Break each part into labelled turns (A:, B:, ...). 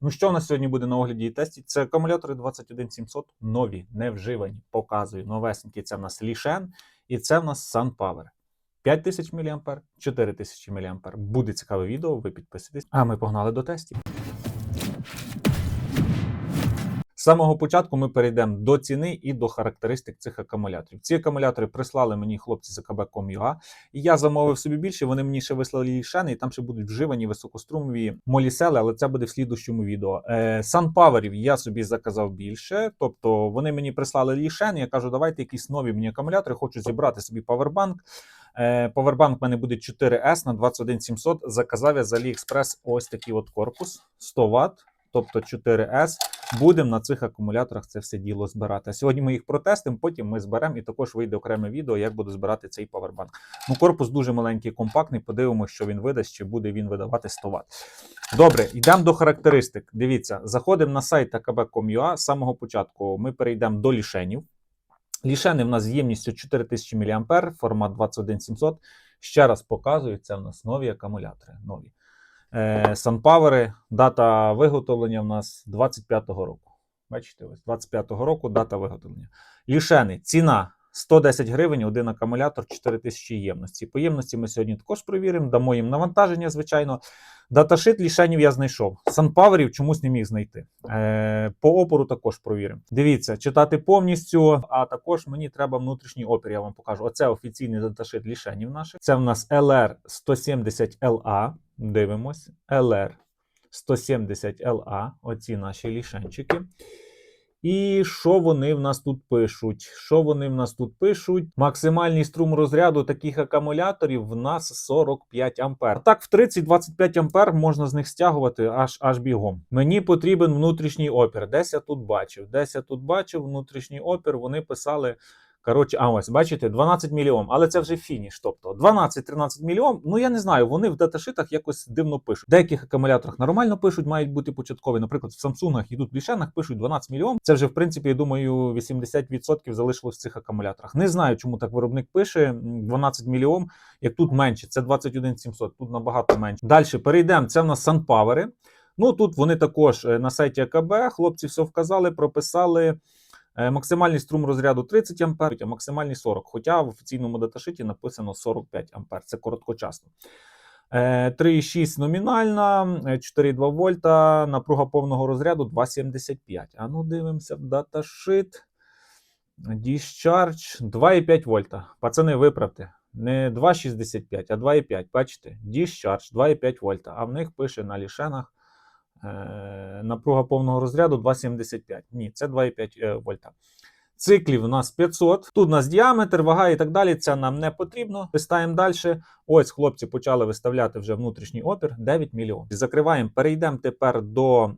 A: Ну що у нас сьогодні буде на огляді і тесті? Це акумулятори 21700 нові, не вживані. Показую новесенькі. Це в нас Лішен і це в нас SunPower. 5000 мА, 4000 мА. Буде цікаве відео, ви підписуйтесь. А ми погнали до тестів. Самого початку ми перейдемо до ціни і до характеристик цих акумуляторів. Ці акумулятори прислали мені хлопці з АКБ.com.ua, і я замовив собі більше. Вони мені ще вислали лішени, і там ще будуть вживані високострумові молісели, але це буде в слідущому відео. Е, SunPowerів я собі заказав більше, тобто вони мені прислали лішени. Я кажу, давайте якісь нові мені акумулятори. Хочу зібрати собі павербанк. Повербанк в мене буде 4S на 21700. Заказав я з AliExpress ось такий от корпус 100 Вт, тобто 4S. Будемо на цих акумуляторах це все діло збирати. Сьогодні ми їх протестимо, потім ми зберемо і також вийде окреме відео, як буду збирати цей павербанк. Ну, корпус дуже маленький, компактний. Подивимося, що він видасть, чи буде він видавати 100 Вт. Добре, йдемо до характеристик. Дивіться, заходимо на сайт akb.com.ua. З самого початку ми перейдемо до лішенів. Лішени в нас з ємністю 4000 мА, формат 21700. Ще раз показую, це в нас нові акумулятори. Нові. SunPower, дата виготовлення у нас 25-го року. Бачите, ось 25-го року дата виготовлення. Лішени, ціна 110 гривень, один акумулятор, 4000 ємності. По ємності ми сьогодні також провіримо, дамо їм навантаження, звичайно. Даташит лішенів я знайшов. SunPowerів чомусь не міг знайти. Е, по опору також провіримо. Дивіться, читати повністю, а також мені треба внутрішній опір, я вам покажу. Оце офіційний даташит лішенів наших. Це в нас LR170LA. Дивимось. LR170LA. Оці наші лішенчики. І що вони в нас тут пишуть? Що вони в нас тут пишуть? Максимальний струм розряду таких акумуляторів в нас 45 ампер. Так, в 30-25 ампер можна з них стягувати аж аж бігом. Мені потрібен внутрішній опір. Десь я тут бачив. Десь я тут бачив внутрішній опір. Вони писали. Коротше, а ось бачите, 12 мільйон, але це вже фініш. Тобто 12-13 мільйон. Ну я не знаю, вони в даташитах якось дивно пишуть. В деяких акумуляторах нормально пишуть, мають бути початкові. Наприклад, в Samsung і тут в лішенах пишуть 12 мільйон. Це вже в принципі, я думаю, 80% залишилось в цих акумуляторах. Не знаю, чому так виробник пише 12 мільйон. Як тут менше, це 21 700, тут набагато менше. Далі перейдемо. Це в нас SunPower. Ну тут вони також е, на сайті АКБ. Хлопці все вказали, прописали. Е, Максимальний струм розряду 30 А, а максимальний 40 Хоча в офіційному даташиті написано 45 А. Це короткочасно. Е, 3,6 номінальна, е, 4,2 вольта, напруга повного розряду 2,75. А ну дивимося в даташит. Discharge 2,5 вольта. Пацани, виправте. Не 2,65, а 2,5. Бачите? Discharge 2,5 вольта. А в них пише на лішенах Е, напруга повного розряду 2,75. Ні, це 2,5 е, вольта. Циклів у нас 500. Тут у нас діаметр, вага і так далі. Це нам не потрібно. Листаємо далі. Ось хлопці почали виставляти вже внутрішній опір 9 мільйонів. Закриваємо. Перейдемо тепер до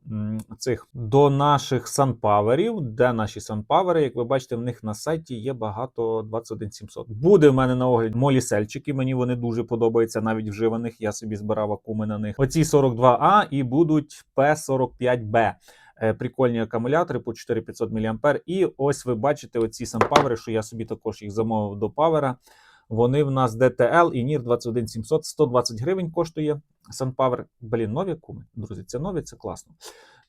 A: цих до наших санпаверів. Де наші санпавери? Як ви бачите, в них на сайті є багато 21700. Буде в мене на огляді молісельчики. Мені вони дуже подобаються, навіть вживаних. Я собі збирав акуми на них. Оці 42А і будуть P45B. Е, Прикольні акумулятори по 4500 мА. І ось ви бачите оці санпавери, що я собі також їх замовив до павера. Вони в нас DTL і NIR 21700, 120 гривень коштує SunPower. Блін, нові куми. Друзі, це нові, це класно.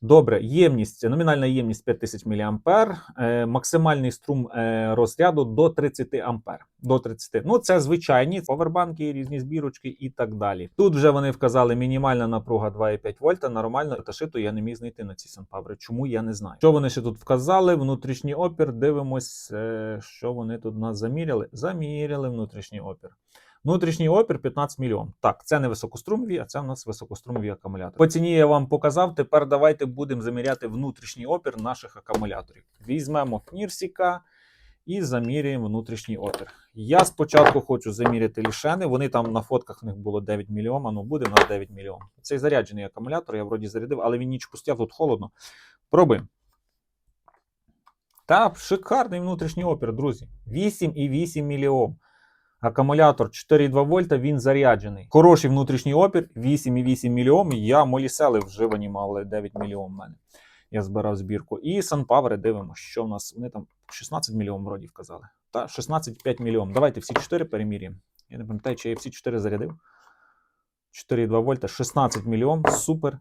A: Добре, ємність, номінальна ємність 5000 мА, е, максимальний струм е, розряду до 30 А. До 30. Ну, це звичайні повербанки, різні збірочки і так далі. Тут вже вони вказали мінімальна напруга 2,5 вольта. Нормально ташиту я не міг знайти на ці санпавери. Чому я не знаю. Що вони ще тут вказали? Внутрішній опір. Дивимось, е, що вони тут нас заміряли. Заміряли внутрішній опір. Внутрішній опір 15 мільйон. Так, це не високострумові, а це в нас високострумові акумулятори. По ціні я вам показав. Тепер давайте будемо заміряти внутрішній опір наших акумуляторів. Візьмемо кнірсіка і заміряємо внутрішній опір. Я спочатку хочу заміряти лішени. Вони там на фотках в них було 9 мільйон, а ну буде в нас 9 мільйон. Цей заряджений акумулятор, я вроді зарядив, але він нічку стояв, тут холодно. Пробуємо. Та шикарний внутрішній опір, друзі. 8,8 мільйон. Акумулятор 4,2 вольта, він заряджений. Хороший внутрішній опір, 8,8 мільйон. Я молісели вживані мали 9 мільйон в мене. Я збирав збірку. І SunPower дивимося, що в нас. Вони там 16 мільйон вроді вказали. Та 16,5 мільйон. Давайте всі 4 переміряємо. Я не пам'ятаю, чи я всі 4 зарядив. 4,2 вольта, 16 мільйон. Супер.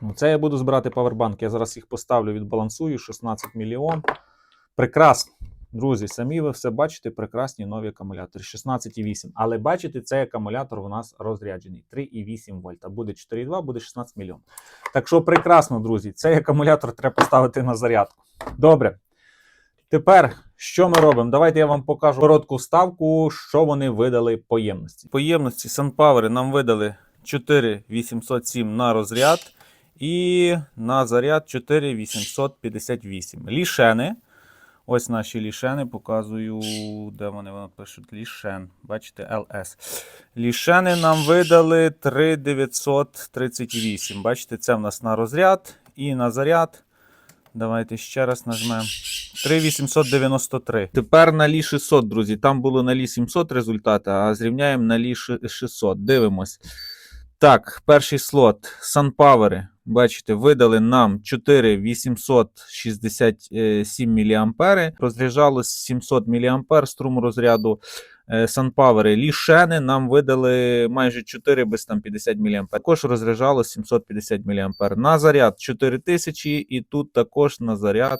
A: Ну, це я буду збирати павербанк. Я зараз їх поставлю, відбалансую 16 мільйон. Прекрасно. Друзі, самі ви все бачите, прекрасні нові акумулятори 16,8. Але бачите, цей акумулятор у нас розряджений 3,8 вольта. Буде 4,2, буде 16 мільйон. Так що прекрасно, друзі, цей акумулятор треба поставити на зарядку. Добре. Тепер що ми робимо? Давайте я вам покажу коротку ставку, що вони видали по ємності. По SunPower нам видали 4807 на розряд і на заряд 4858. Лішени. Ось наші лішени. Показую, де вони вони пишуть лішен. Бачите, LS. Лішени нам видали 3938. Бачите, це в нас на розряд і на заряд. Давайте ще раз нажмемо. 3893. Тепер на лі 600, друзі. Там було на лі 700 результати, а зрівняємо на лі 600. Дивимось. Так, перший слот. SunPower. Бачите, видали нам 4867 мА. Розряджалось 700 мА струму розряду. Е, SunPower лішени нам видали майже 4 без там 50 мА. Також розряджалось 750 мА. На заряд 4000 і тут також на заряд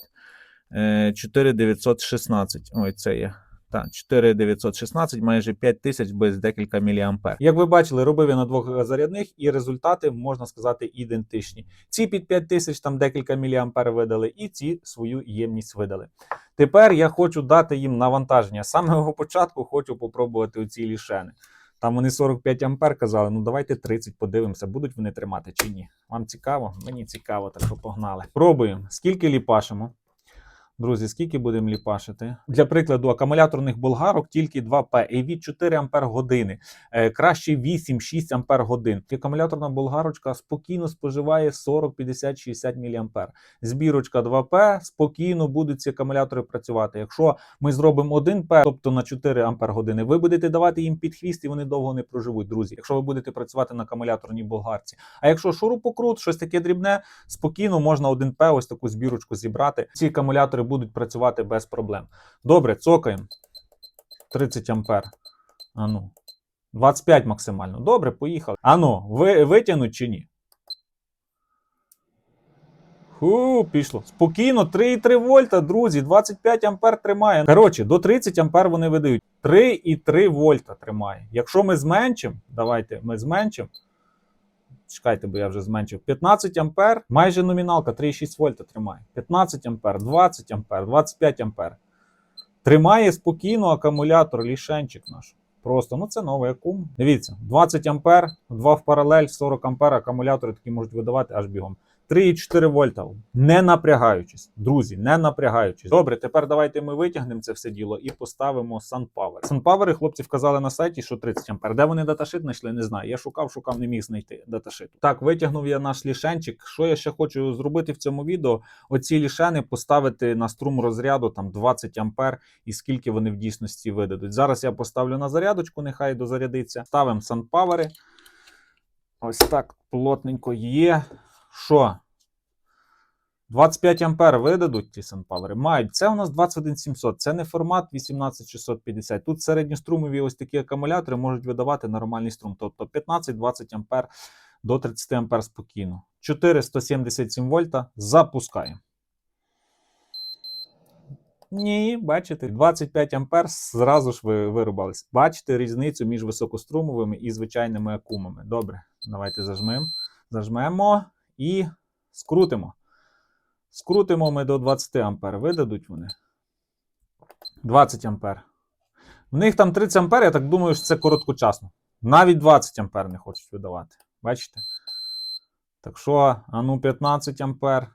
A: е, 4916. Ой, це є. Так, 4916, майже 5000 без декілька міліампер. Як ви бачили, робив я на двох зарядних, і результати можна сказати ідентичні. Ці під 5000 там декілька міліампер видали, і ці свою ємність видали. Тепер я хочу дати їм навантаження. З самого початку хочу попробувати оці лішени. Там вони 45 ампер казали, ну давайте 30 подивимося, будуть вони тримати чи ні. Вам цікаво? Мені цікаво, так що погнали. Пробуємо. Скільки ліпашимо? Друзі, скільки будемо ліпашити? Для прикладу, акумуляторних болгарок тільки 2П і від 4 Ампер години. Е, краще 8-6 Ампер годин. Акумуляторна болгарочка спокійно споживає 40, 50, 60 мА. Збірочка 2П, спокійно будуть ці акумулятори працювати. Якщо ми зробимо 1П, тобто на 4 Ампер години, ви будете давати їм під хвіст і вони довго не проживуть, друзі. Якщо ви будете працювати на акумуляторній болгарці. А якщо шурупокрут, щось таке дрібне, спокійно можна 1П, ось таку збірочку зібрати. Ці акумулятори будуть працювати без проблем. Добре, цокаємо. 30 ампер. Ану. 25 максимально. Добре, поїхали. Ану, ви витягнуть чи ні? Фу, пішло. Спокійно, 3,3 вольта, друзі, 25 ампер тримає. Коротше, до 30 ампер вони видають. 3,3 вольта тримає. Якщо ми зменшимо, давайте ми зменшимо. Чекайте, бо я вже зменшив. 15 ампер, майже номіналка 3,6 вольта тримає. 15 ампер, 20 ампер, 25 ампер. Тримає спокійно акумулятор, лішенчик наш. Просто, ну це новий акум. Дивіться, 20 ампер, 2 в паралель, 40 ампер акумулятори такі можуть видавати аж бігом. 3,4 вольта. Не напрягаючись. Друзі, не напрягаючись. Добре, тепер давайте ми витягнемо це все діло і поставимо SunPower. SunPower хлопці вказали на сайті, що 30 ампер. Де вони даташит знайшли, не знаю. Я шукав, шукав, не міг знайти даташиту. Так, витягнув я наш лішенчик. Що я ще хочу зробити в цьому відео? Оці лішени поставити на струм розряду там 20 ампер і скільки вони в дійсності видадуть. Зараз я поставлю на зарядочку, нехай дозарядиться. Ставимо SunPower. Ось так плотненько є. Що? 25 ампер видадуть ті SunPower? Мають. Це у нас 21700. Це не формат 18650. Тут середньострумові ось такі акумулятори можуть видавати нормальний струм. Тобто 15-20 ампер до 30 ампер спокійно. 477 вольта. Запускаємо. Ні, бачите, 25 ампер зразу ж ви вирубались. Бачите різницю між високострумовими і звичайними акумами. Добре, давайте зажмемо. Зажмемо і скрутимо. Скрутимо ми до 20 ампер. Видадуть вони. 20 ампер. В них там 30 ампер, я так думаю, що це короткочасно. Навіть 20 ампер не хочуть видавати. Бачите? Так що, а ну 15 ампер.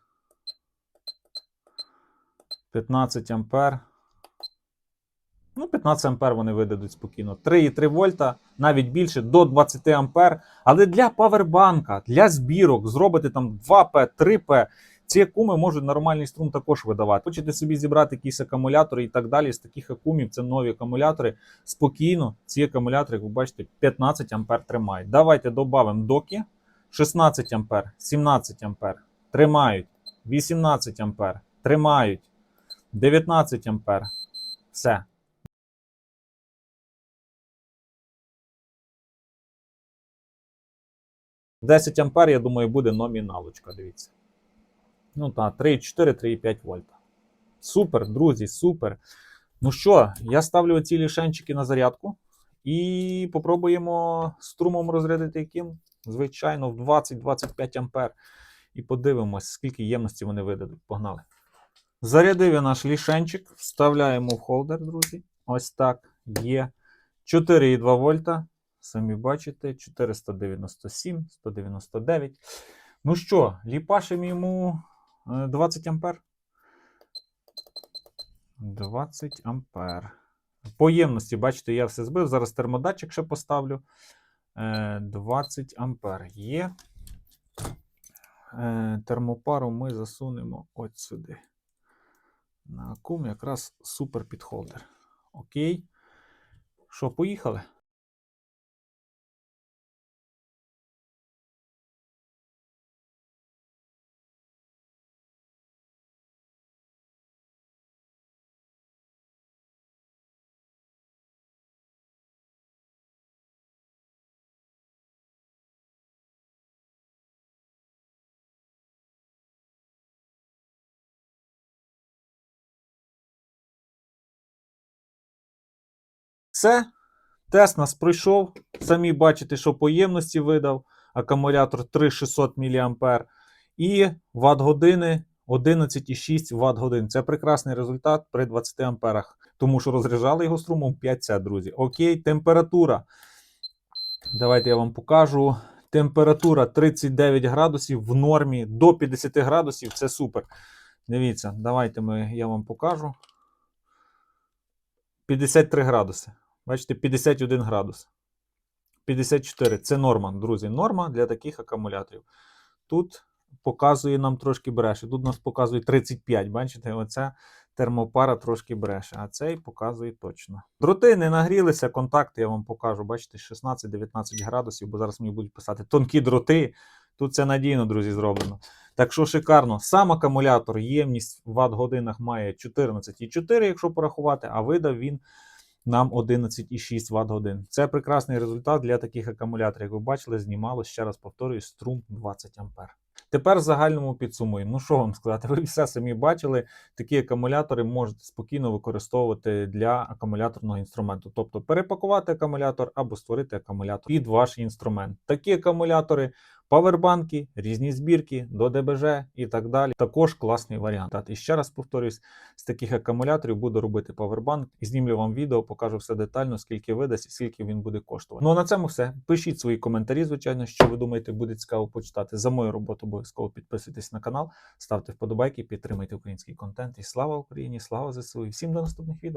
A: 15 ампер. Ну, 15 ампер вони видадуть спокійно. 3,3 вольта, навіть більше, до 20 ампер. Але для павербанка, для збірок зробити там 2П, 3П. Ці акуми можуть нормальний струм також видавати. Хочете собі зібрати якісь акумулятори і так далі. З таких акумів це нові акумулятори. Спокійно, ці акумулятори, як ви бачите, 15 ампер тримають. Давайте додамо доки. 16 ампер, 17 ампер тримають. 18 ампер тримають. 19 ампер. Все. 10 ампер, я думаю, буде номіналочка. Дивіться. Ну так, 3,4, 3,5 вольта. Супер, друзі, супер. Ну що, я ставлю ці лішенчики на зарядку і попробуємо струмом розрядити яким? Звичайно, в 20-25 ампер. І подивимось, скільки ємності вони видадуть. Погнали. Зарядив я наш лішенчик, вставляємо в холдер, друзі. Ось так. Є 4,2 вольта. Самі бачите, 497, 199. Ну що, ліпашимо йому е, 20 ампер. 20 ампер. По ємності, бачите, я все збив. Зараз термодатчик ще поставлю. Е, 20 ампер є. Е, Термопару ми засунемо от сюди. На акум якраз супер підхолдер. Окей. Що, поїхали? Все. Тест нас пройшов. Самі бачите, що по ємності видав. Акумулятор 3600 мА. І ватт години 11,6 Вт годин. Це прекрасний результат при 20 амперах. Тому що розряджали його струмом 5С, друзі. Окей, температура. Давайте я вам покажу. Температура 39 градусів в нормі до 50 градусів. Це супер. Дивіться, давайте ми, я вам покажу. 53 градуси. Бачите, 51 градус. 54. Це норма, друзі. Норма для таких акумуляторів. Тут показує нам трошки бреше. Тут нас показує 35. Бачите, оця термопара трошки бреше, а цей показує точно. Дроти не нагрілися, контакти я вам покажу. Бачите, 16-19 градусів, бо зараз мені будуть писати тонкі дроти. Тут це надійно, друзі, зроблено. Так що шикарно. Сам акумулятор, ємність в ватт-годинах має 14,4, якщо порахувати, а видав він нам 11,6 Вт годин. Це прекрасний результат для таких акумуляторів. Як ви бачили, знімало, ще раз повторюю, струм 20 А. Тепер в загальному підсумуємо. Ну що вам сказати, ви все самі бачили. Такі акумулятори можете спокійно використовувати для акумуляторного інструменту, тобто перепакувати акумулятор або створити акумулятор під ваш інструмент. Такі акумулятори, павербанки, різні збірки до ДБЖ і так далі. Також класний варіант. І ще раз повторюсь, з таких акумуляторів буду робити павербанк і знімлю вам відео, покажу все детально, скільки видасть і скільки він буде коштувати. Ну а на цьому все. Пишіть свої коментарі, звичайно, що ви думаєте, буде цікаво почитати. За мою роботу обов'язково підписуйтесь на канал, ставте вподобайки, підтримуйте український контент. І слава Україні, слава ЗСУ! І всім до наступних відео.